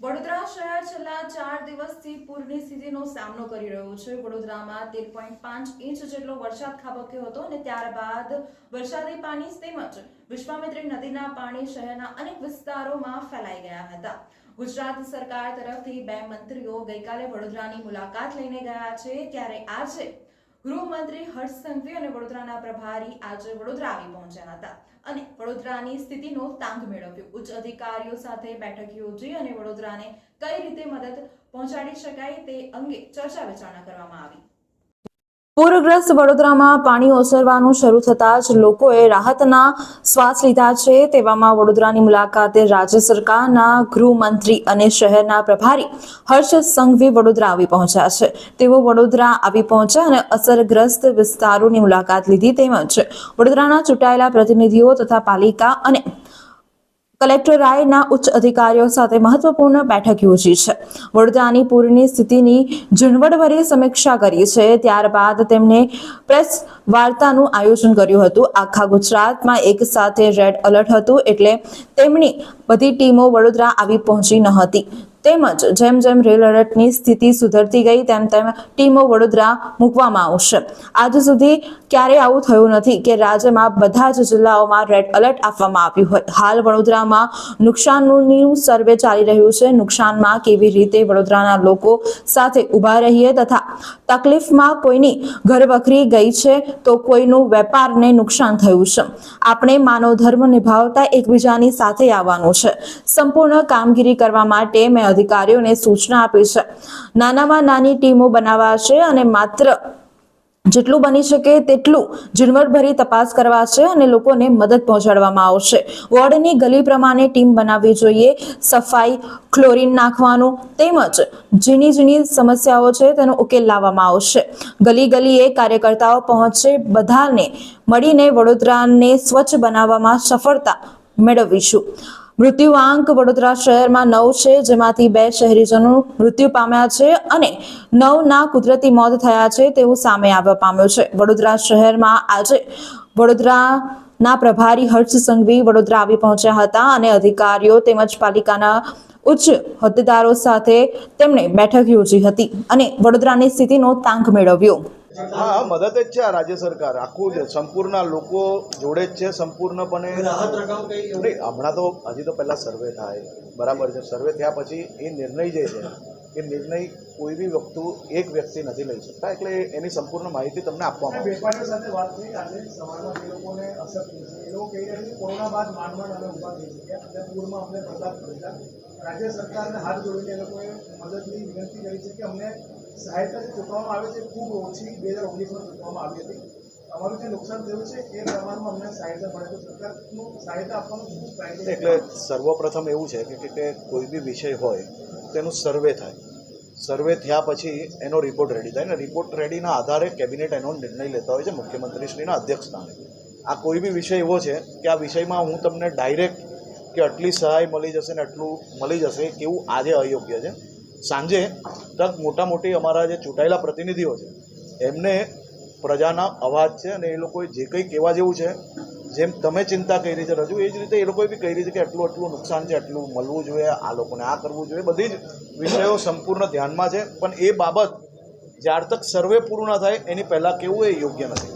વડોદરા શહેર છેલ્લા ચાર દિવસથી પૂરની સ્થિતિનો સામનો કરી રહ્યો છે. વડોદરામાં તેર પોઈન્ટ પાંચ ઇંચ જેટલો વરસાદ ખાબક્યો હતો અને ત્યારબાદ વરસાદી પાણી તેમજ વિશ્વામિત્રી નદીના પાણી શહેરના અનેક વિસ્તારોમાં ફેલાઈ ગયા હતા. ગુજરાત સરકાર તરફથી બે મંત્રીઓ ગઈકાલે વડોદરાની મુલાકાત લઈને ગયા છે. ત્યારે આજે ગૃહમંત્રી હર્ષ સંઘવી અને વડોદરાના પ્રભારી આજે વડોદરા આવી પહોંચ્યા હતા અને વડોદરાની સ્થિતિનો તાંગ મેળવ્યો. ઉચ્ચ અધિકારીઓ સાથે બેઠક યોજી અને વડોદરાને કઈ રીતે મદદ પહોંચાડી શકાય તે અંગે ચર્ચા વિચારણા કરવામાં આવી. પૂરગ્રસ્ત વડોદરામાં પાણી ઓસરવાનું શરૂ થતાં જ લોકોએ રાહતના શ્વાસ લીધા છે. તેવામાં વડોદરાની મુલાકાતે રાજ્ય સરકારના ગૃહમંત્રી અને શહેરના પ્રભારી હર્ષ સંઘવી વડોદરા આવી પહોંચ્યા છે. તેઓ વડોદરા આવી પહોંચ્યા અને અસરગ્રસ્ત વિસ્તારોની મુલાકાત લીધી તેમજ વડોદરાના ચૂંટાયેલા પ્રતિનિધિઓ તથા પાલિકા અને કલેક્ટર રાયના ઉચ્ચ અધિકારીઓ સાથે મહત્વપૂર્ણ બેઠક યોજી છે. વડોદરાની પૂરની સ્થિતિની ઝીણવટભરી સમીક્ષા કરી છે. ત્યારબાદ તેમણે પ્રેસ વાર્તાનું આયોજન કર્યું હતું. આખા ગુજરાતમાં એક સાથે રેડ એલર્ટ હતું એટલે તેમની બધી ટીમો વડોદરા આવી પહોંચી ન હતી. તેમજ જેમ જેમ રેલ અલર્ટની સ્થિતિ સુધરતી ગઈ, તેમ તેમ ટીમો વડોદરા મૂકવામાં આવશે. આજ સુધી ક્યારેય આવું થયું નથી કે રાજ્યમાં બધા જ જિલ્લાઓમાં રેડ એલર્ટ આપવામાં આવ્યું હોય. હાલ વડોદરામાં નુકસાનનું સર્વે ચાલી રહ્યું છે. નુકસાનમાં કેવી રીતે વડોદરાના લોકો સાથે ઊભા રહીએ તથા તકલીફમાં કોઈની ઘર વખરી ગઈ છે તો કોઈનું વેપારને નુકસાન થયું છે. આપણે માનવ ધર્મ નિભાવતા એકબીજાની સાથે આવવાનું છે. સંપૂર્ણ કામગીરી કરવા માટે મેં અધિકારીઓને સૂચના આપી છે. નાનામાં નાની ટીમો બનાવાશે અને માત્ર જેટલું બની શકે તેટલું ઝીણવટભરી તપાસ કરવાશે અને લોકોને મદદ પહોંચાડવામાં આવશે. વોર્ડની ગલી પ્રમાણે ટીમ બનાવવી જોઈએ. સફાઈ, ક્લોરીન નાખવાનું તેમજ ઝીણી ઝીણી સમસ્યાઓ છે તેનો ઉકેલ લાવવામાં આવશે. ગલી ગલીએ કાર્યકર્તાઓ પહોંચે, બધાને મળીને વડોદરાને સ્વચ્છ બનાવવામાં સફળતા મેળવીશું. મૃત્યુઆંક વડોદરા શહેરમાં નવ છે, જેમાંથી બે શહેરીજનો મૃત્યુ પામ્યા છે અને નવના કુદરતી મોત થયા છે તેવું સામે આવવા પામ્યું છે. વડોદરા શહેરમાં આજે વડોદરાના પ્રભારી હર્ષ સંઘવી વડોદરા આવી પહોંચ્યા હતા અને અધિકારીઓ તેમજ પાલિકાના ઉચ્ચ હોદ્દેદારો સાથે તેમણે બેઠક યોજી હતી અને વડોદરાની સ્થિતિનો તાંક મેળવ્યો. હા મદદ જ છે આ રાજ્ય સરકાર. આખું જ સંપૂર્ણ લોકો જોડે જ છે સંપૂર્ણપણે. નહીં હમણાં તો હજી તો પહેલાં સર્વે થાય. બરાબર છે. સર્વે થયા પછી એ નિર્ણય જે છે એ નિર્ણય કોઈ બી વસ્તુ એક વ્યક્તિ નથી લઈ શકતા. એટલે એની સંપૂર્ણ માહિતી તમને આપવામાં વેપારીઓ સાથે વાત થઈ. આજે સવારમાં જે લોકોને અસર થઈ છે. એ લોકો કહી રહ્યા છે કોરોના બાદ માંડ માંડ અમે ઊભા થઈ શક્યા અને પૂરમાં અમને બરબાદ કરેલા રાજ્ય સરકારને હાથ જોડીને એ લોકોએ મદદની વિનંતી કરી છે કે અમને સહાયતા ચૂકવવામાં આવે છે, ખૂબ ઓછી બે હજાર ઓગણીસમાં ચૂકવવામાં આવી હતી. અમારું જે નુકસાન થયું છે, એ પ્રમાણમાં અમને સહાયતા મળે તો સરકારનું સહાયતા આપવાનું શું ક્રાઇટેરિયા એટલે સર્વપ્રથમ એવું છે કે કોઈ બી વિષય હોય, તેનું સર્વે થાય. સર્વે થયા પછી એનો રિપોર્ટ રેડી થાય. ને રિપોર્ટ રેડીના આધારે કેબિનેટ એનો નિર્ણય લેતા હોય છે મુખ્યમંત્રીશ્રીના અધ્યક્ષસ્થાને. આ કોઈ બી વિષય એવો છે કે આ વિષયમાં હું તમને ડાયરેક્ટ કે આટલી સહાય મળી જશે ને આટલું મળી જશે, કેવું આજે અયોગ્ય છે? સાંજે તક મોટા મોટી અમારા જે ચૂંટાયેલા પ્રતિનિધિઓ છે, એમને પ્રજાના અવાજ છે અને એ લોકોએ જે કંઈ કહેવા જેવું છે, જેમ તમે ચિંતા કરી છે, રજૂ એ જ રીતે એ લોકોએ બી કહી છે કે આટલું આટલું નુકસાન છે, આટલું મળવું જોઈએ, આ લોકોને આ કરવું જોઈએ, બધી જ વિષયો સંપૂર્ણ ધ્યાનમાં છે, પણ એ બાબત જ્યાર તક સર્વે પૂરું ના થાય એની પહેલાં કેવું એ યોગ્ય નથી.